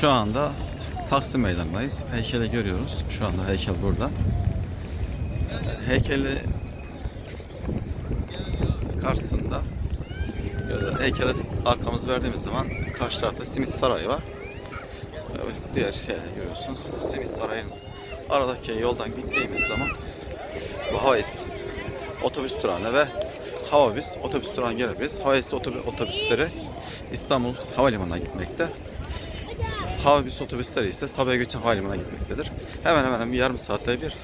Şu anda Taksim Meydanı'ndayız. Heykeli görüyoruz. Şu anda heykel burada. Heykeli karşısında heykele arkamızı verdiğimiz zaman karşı tarafta Simit Sarayı var. Diğer şeyler görüyorsunuz. Simit Sarayı'nın aradaki yoldan gittiğimiz zaman bu Havais otobüs durağına ve Havabis otobüs durağına gelebiliriz. Havais otobüs, otobüsleri İstanbul Havalimanı'na gitmekte. Havabis otobüsleri ise Sabiha Gökçen Havalimanı'na gitmektedir. Hemen hemen bir yarım saatte bir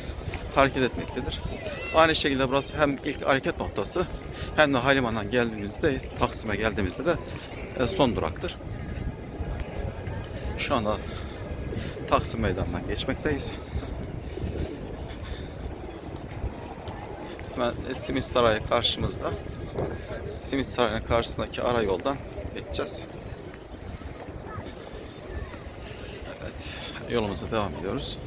hareket etmektedir. Aynı şekilde burası hem ilk hareket noktası hem de havalimanından geldiğimizde Taksim'e geldiğimizde de e, son duraktır. Şu anda Taksim Meydanı'ndan geçmekteyiz. Hemen Simit Sarayı karşımızda. Simit Sarayı'nın karşısındaki ara yoldan geçeceğiz. Evet, yolumuza devam ediyoruz.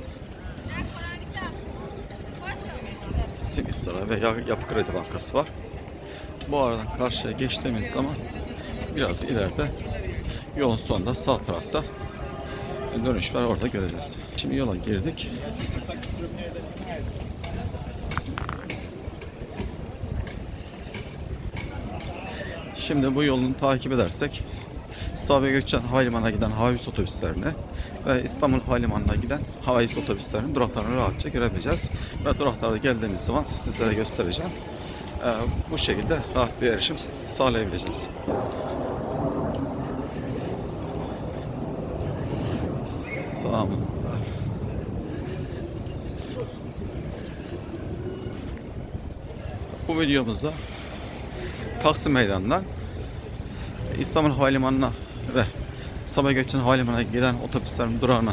Simit Sarayı ve Ya- Yapı Kredi Bankası var. Bu aradan karşıya geçtiğimiz zaman biraz ileride yolun sonunda sağ tarafta dönüş var orada göreceğiz. Şimdi yola girdik. Şimdi bu yolunu takip edersek Sabiha Gökçen Havalimanı'na giden Havayüs otobüslerini ve İstanbul Havalimanı'na giden Havayüs otobüslerinin duraklarını rahatça görebileceğiz. Ve duraklarda geldiğimiz zaman sizlere göstereceğim. Ee, bu şekilde rahat bir erişim sağlayabileceğiz. Sağımında. Bu videomuzda Taksim Meydanı'ndan İstanbul Havalimanı'na ve Sabiha Gökçen Havalimanı'na giden otobüslerin durağını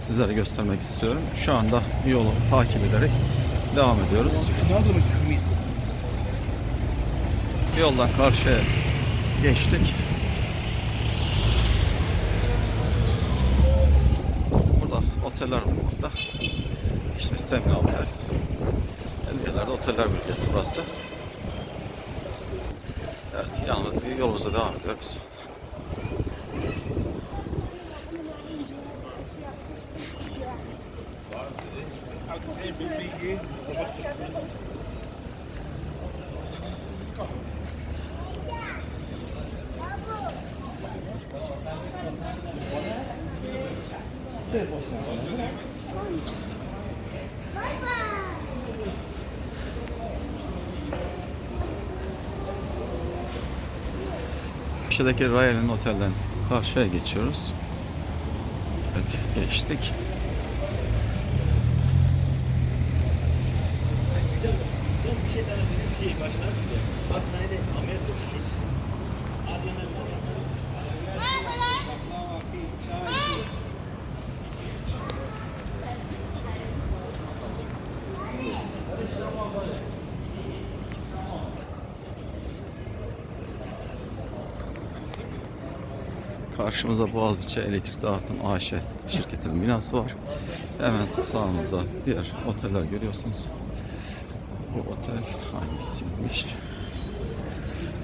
sizlere göstermek istiyorum. Şu anda yolu takip ederek devam ediyoruz. Yoldan karşıya geçtik. Burada oteller burada. İşte Stemna Otel. Elde oteller bölgesi burası. Evet, yalnız yolumuza devam ediyoruz. Karşıdaki Royal'in otelden karşıya geçiyoruz. Evet, geçtik. Bir şey sana Karşımıza Boğaziçi Elektrik Dağıtım AŞ şirketinin binası var. Hemen sağımızda diğer oteller görüyorsunuz. Bu otel hangisiymiş?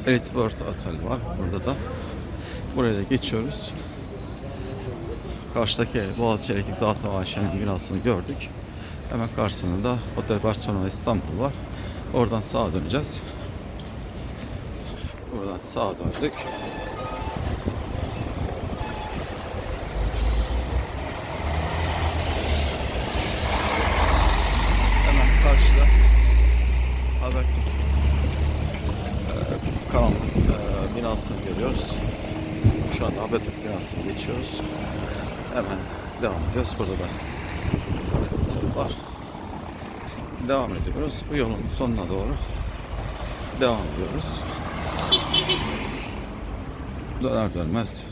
Elite World Otel var burada da. Buraya da geçiyoruz. Karşıdaki Boğaziçi Elektrik Dağıtım AŞ'nin binasını gördük. Hemen karşısında Otel Barcelona İstanbul var. Oradan sağa döneceğiz. Buradan sağa döndük. Hemen karşıda Habertürk e, kanal e, binasını görüyoruz. Şu anda Habertürk binasını geçiyoruz. Hemen devam ediyoruz. Burada da var. Devam ediyoruz. Bu yolun sonuna doğru devam ediyoruz. Döner dönmez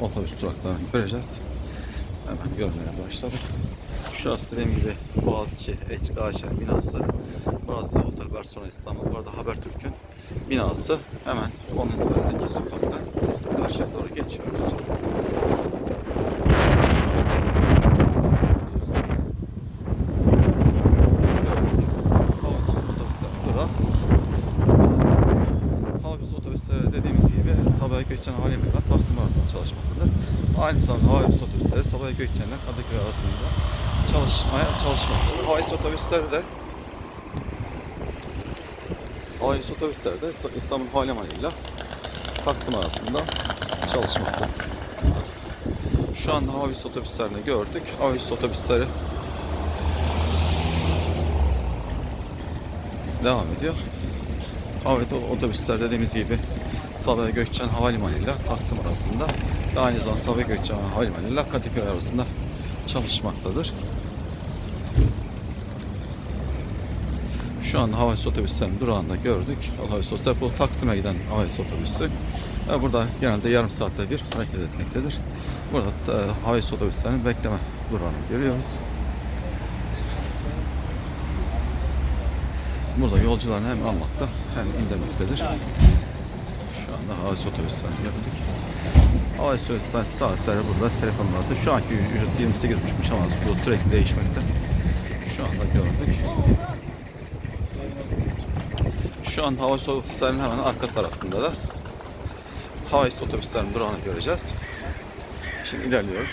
otobüs duraklarını göreceğiz. Hemen görmeye başladık. Şurası dediğim gibi Boğaziçi Elektrik AŞ binası. Burası Otel Barcelona İstanbul. Burada Habertürk'ün binası. Hemen onun önündeki sokaktan karşıya doğru geçiyoruz. Sabiha Gökçen Havalimanı'ndan Taksim arasında çalışmaktadır. Aynı zamanda havayüstü otobüsleri Sabaha Gökçen'le Kadıköy arasında çalışmaya çalışmaktadır. Havayüstü otobüsleri de Havayüstü otobüsleri de İstanbul Havalimanı ile Taksim arasında çalışmakta. Şu anda havayüstü otobüslerini gördük. Havayüstü otobüsleri devam ediyor. Havayüstü otobüsler dediğimiz gibi Sabiha Gökçen Havalimanı ile Taksim arasında ve aynı zamanda Sabiha Gökçen Havalimanı ile Kadıköy arasında çalışmaktadır. Şu an havayüstü otobüslerinin durağında gördük. Havayüstü otobüsler bu Taksim'e giden havayüstü otobüsü. Ve burada genelde yarım saatte bir hareket etmektedir. Burada da havayüstü otobüslerinin bekleme durağını görüyoruz. Burada yolcularını hem almakta hem indirmektedir. Şu anda havayüstü otobüslerini gördük. Havayüstü otobüsler saatleri burada telefon numarası. Şu anki ücreti 28,5'mış ama bu sürekli değişmekte. Şu anda gördük. Şu an hava otobüslerinin hemen arka tarafında da hava otobüslerinin durağını göreceğiz. Şimdi ilerliyoruz.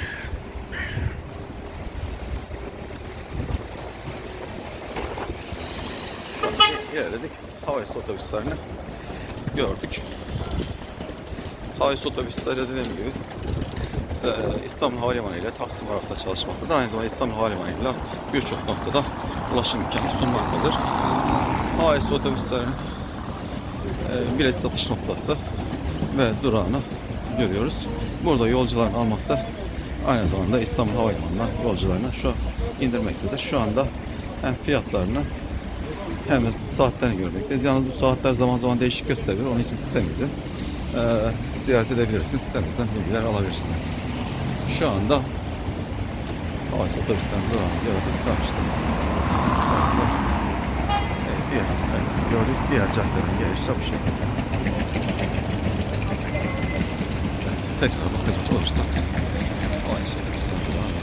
Şu an ilerledik. Hava otobüslerini gördük. Hava otobüsleri dediğim gibi işte İstanbul Havalimanı ile Taksim arasında çalışmaktadır. Aynı zamanda İstanbul Havalimanı ile birçok noktada ulaşım imkanı sunmaktadır. Havayüstü otobüslerin e, bilet satış noktası ve durağını görüyoruz. Burada yolcularını almakta aynı zamanda İstanbul Havalimanı'na yolcularını şu indirmektedir. Şu anda hem fiyatlarını hem de saatlerini görmekteyiz. Yalnız bu saatler zaman zaman değişik gösteriyor. Onun için sitemizi e, ziyaret edebilirsiniz. Sitemizden bilgiler alabilirsiniz. Şu anda havayüstü otobüslerin durağını gördük. Karşıda diye. Gördük diğer caddenin gelişi bir şey. Tekrar bakacak olursak aynı şeyleri satın